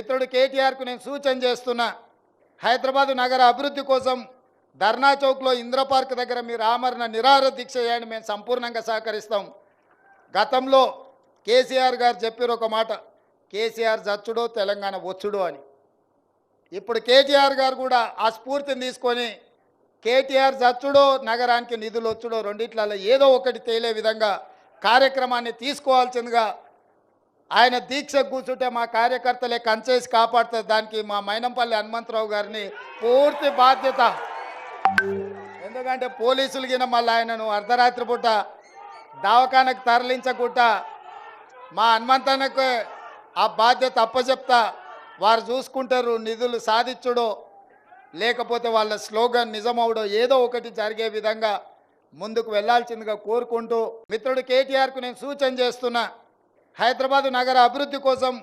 మిత్రుడు కేటీఆర్కు నేను సూచన చేస్తున్నా హైదరాబాద్ నగర అభివృద్ధి కోసం ధర్నా చౌక్లో ఇంద్రపార్క్ దగ్గర మీరు ఆమరణ నిరాహార దీక్ష చేయండి మేము సంపూర్ణంగా సహకరిస్తాం. గతంలో కేసీఆర్ గారు చెప్పారు ఒక మాట కేసీఆర్ చచ్చుడో తెలంగాణ వచ్చుడో అని. ఇప్పుడు కేటీఆర్ గారు కూడా ఆ స్ఫూర్తిని తీసుకొని కేటీఆర్ చచ్చుడో నగరానికి నిధులు వచ్చుడో రెండిట్లలో ఏదో ఒకటి తేలే విధంగా కార్యక్రమాన్ని తీసుకోవాల్సిందిగా ఆయన దీక్ష కూర్చుంటే మా కార్యకర్తలే కంచేసి కాపాడుతుంది దానికి మా మైనంపల్లి హనుమంతరావు గారిని పూర్తి బాధ్యత. ఎందుకంటే పోలీసులు గిన మళ్ళీ ఆయనను అర్ధరాత్రి పూట దవాఖానకు తరలించకుండా మా హనుమంతన్నకు ఆ బాధ్యత అప్పచెప్తా వారు చూసుకుంటారు నిధులు సాధించుడో. లేకపోతే వాళ్ళ స్లోగన్ నిజమవుడో ఏదో ఒకటి జరిగే విధంగా ముందుకు వెళ్ళాల్సిందిగా కోరుకుంటూ మిత్రుడు కేటీఆర్కు నేను సూచన చేస్తున్నా. హైదరాబాద్ నగర అభివృద్ధి కోసం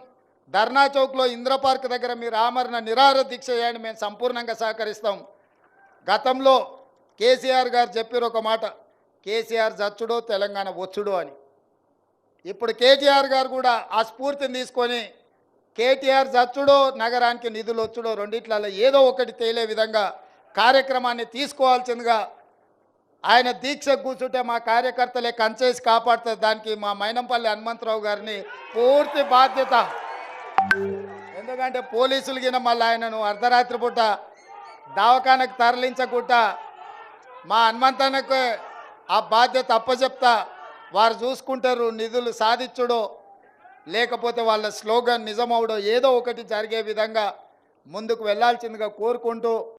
ధర్నా చౌక్లో ఇంద్రపార్క్ దగ్గర మీరు ఆమరణ నిరాహార దీక్ష చేయండి మేము సంపూర్ణంగా సహకరిస్తాం. గతంలో కేసీఆర్ గారు చెప్పారు ఒక మాట కేసీఆర్ జచ్చుడో తెలంగాణ వచ్చుడు అని. ఇప్పుడు కేటీఆర్ గారు కూడా ఆ స్ఫూర్తిని తీసుకొని కేటీఆర్ జచ్చుడో నగరానికి నిధులు వచ్చుడో రెండిట్లలో ఏదో ఒకటి తేలే విధంగా కార్యక్రమాన్ని తీసుకోవాల్సిందిగా ఆయన దీక్ష కూర్చుంటే మా కార్యకర్తలే కంచేసి కాపాడుతుంది దానికి మా మైనంపల్లి హనుమంతరావు గారిని పూర్తి బాధ్యత. ఎందుకంటే పోలీసులు గిన మళ్ళీ ఆయనను అర్ధరాత్రి పూట దవాఖానకు తరలించకుండా మా హనుమంతానికి ఆ బాధ్యత అప్పచెప్తా వారు చూసుకుంటారు నిధులు సాధించుడో లేకపోతే వాళ్ళ స్లోగన్ నిజమవుడో ఏదో ఒకటి జరిగే విధంగా ముందుకు వెళ్ళాల్సిందిగా కోరుకుంటూ